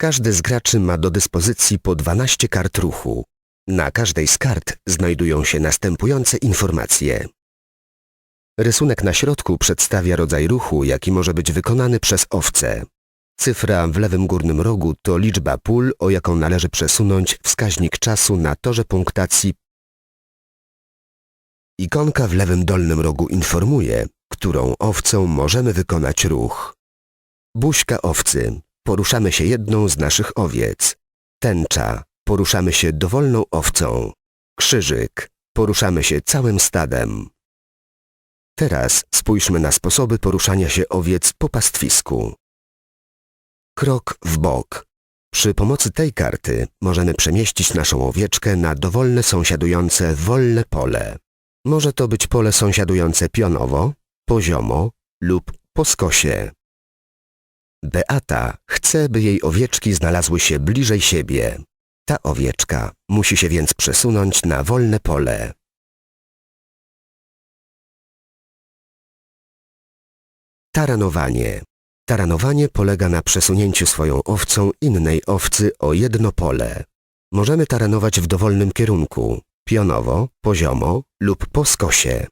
Każdy z graczy ma do dyspozycji po 12 kart ruchu. Na każdej z kart znajdują się następujące informacje. Rysunek na środku przedstawia rodzaj ruchu, jaki może być wykonany przez owce. Cyfra w lewym górnym rogu to liczba pól, o jaką należy przesunąć wskaźnik czasu na torze punktacji. Ikonka w lewym dolnym rogu informuje, którą owcą możemy wykonać ruch. Buźka owcy. Poruszamy się jedną z naszych owiec. Tęcza. Poruszamy się dowolną owcą. Krzyżyk. Poruszamy się całym stadem. Teraz spójrzmy na sposoby poruszania się owiec po pastwisku. Krok w bok. Przy pomocy tej karty możemy przemieścić naszą owieczkę na dowolne sąsiadujące wolne pole. Może to być pole sąsiadujące pionowo, poziomo lub po skosie. Beata chce, by jej owieczki znalazły się bliżej siebie. Ta owieczka musi się więc przesunąć na wolne pole. Taranowanie. Taranowanie polega na przesunięciu swoją owcą innej owcy o jedno pole. Możemy taranować w dowolnym kierunku, pionowo, poziomo lub po skosie.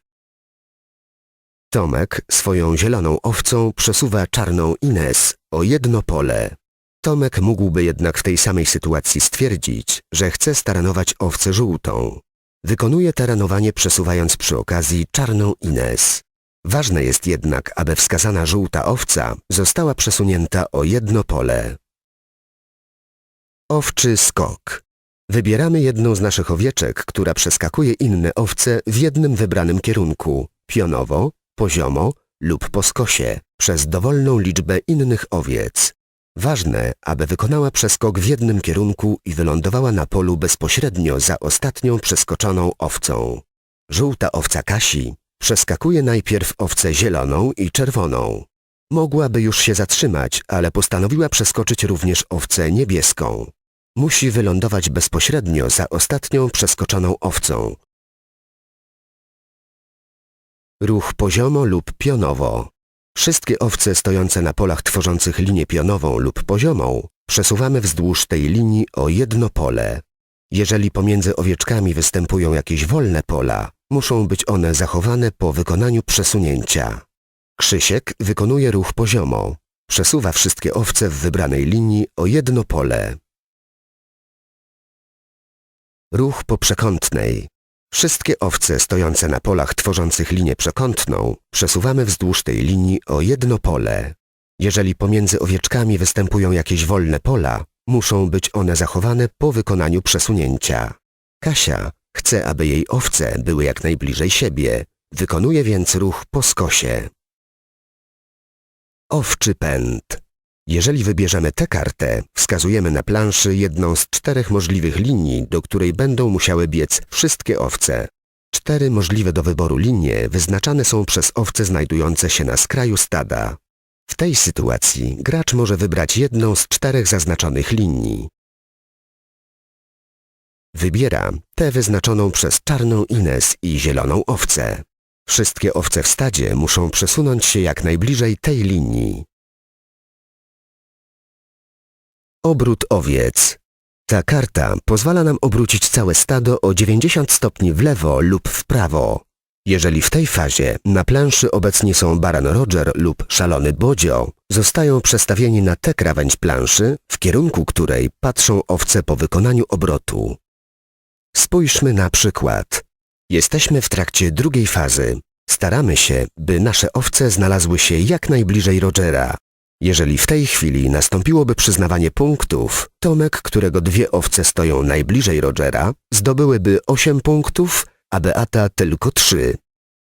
Tomek swoją zieloną owcą przesuwa czarną Ines o jedno pole. Tomek mógłby jednak w tej samej sytuacji stwierdzić, że chce staranować owcę żółtą. Wykonuje taranowanie przesuwając przy okazji czarną Ines. Ważne jest jednak, aby wskazana żółta owca została przesunięta o jedno pole. Owczy skok. Wybieramy jedną z naszych owieczek, która przeskakuje inne owce w jednym wybranym kierunku, pionowo, poziomo lub po skosie, przez dowolną liczbę innych owiec. Ważne, aby wykonała przeskok w jednym kierunku i wylądowała na polu bezpośrednio za ostatnią przeskoczoną owcą. Żółta owca Kasi przeskakuje najpierw owcę zieloną i czerwoną. Mogłaby już się zatrzymać, ale postanowiła przeskoczyć również owcę niebieską. Musi wylądować bezpośrednio za ostatnią przeskoczoną owcą. Ruch poziomo lub pionowo. Wszystkie owce stojące na polach tworzących linię pionową lub poziomą przesuwamy wzdłuż tej linii o jedno pole. Jeżeli pomiędzy owieczkami występują jakieś wolne pola, muszą być one zachowane po wykonaniu przesunięcia. Krzysiek wykonuje ruch poziomo. Przesuwa wszystkie owce w wybranej linii o jedno pole. Ruch po przekątnej. Wszystkie owce stojące na polach tworzących linię przekątną przesuwamy wzdłuż tej linii o jedno pole. Jeżeli pomiędzy owieczkami występują jakieś wolne pola, muszą być one zachowane po wykonaniu przesunięcia. Kasia chce, aby jej owce były jak najbliżej siebie, wykonuje więc ruch po skosie. Owczy pęd. Jeżeli wybierzemy tę kartę, wskazujemy na planszy jedną z czterech możliwych linii, do której będą musiały biec wszystkie owce. Cztery możliwe do wyboru linie wyznaczane są przez owce znajdujące się na skraju stada. W tej sytuacji gracz może wybrać jedną z czterech zaznaczonych linii. Wybiera tę wyznaczoną przez czarną Ines i zieloną owcę. Wszystkie owce w stadzie muszą przesunąć się jak najbliżej tej linii. Obrót owiec. Ta karta pozwala nam obrócić całe stado o 90 stopni w lewo lub w prawo. Jeżeli w tej fazie na planszy obecni są Baran Roger lub Szalony Bodzio, zostają przestawieni na tę krawędź planszy, w kierunku której patrzą owce po wykonaniu obrotu. Spójrzmy na przykład. Jesteśmy w trakcie drugiej fazy. Staramy się, by nasze owce znalazły się jak najbliżej Rogera. Jeżeli w tej chwili nastąpiłoby przyznawanie punktów, Tomek, którego dwie owce stoją najbliżej Rogera, zdobyłyby 8 punktów, a Beata tylko 3.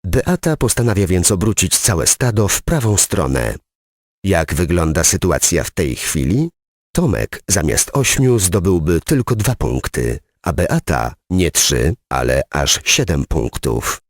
Beata postanawia więc obrócić całe stado w prawą stronę. Jak wygląda sytuacja w tej chwili? Tomek zamiast 8 zdobyłby tylko 2 punkty, a Beata nie 3, ale aż 7 punktów.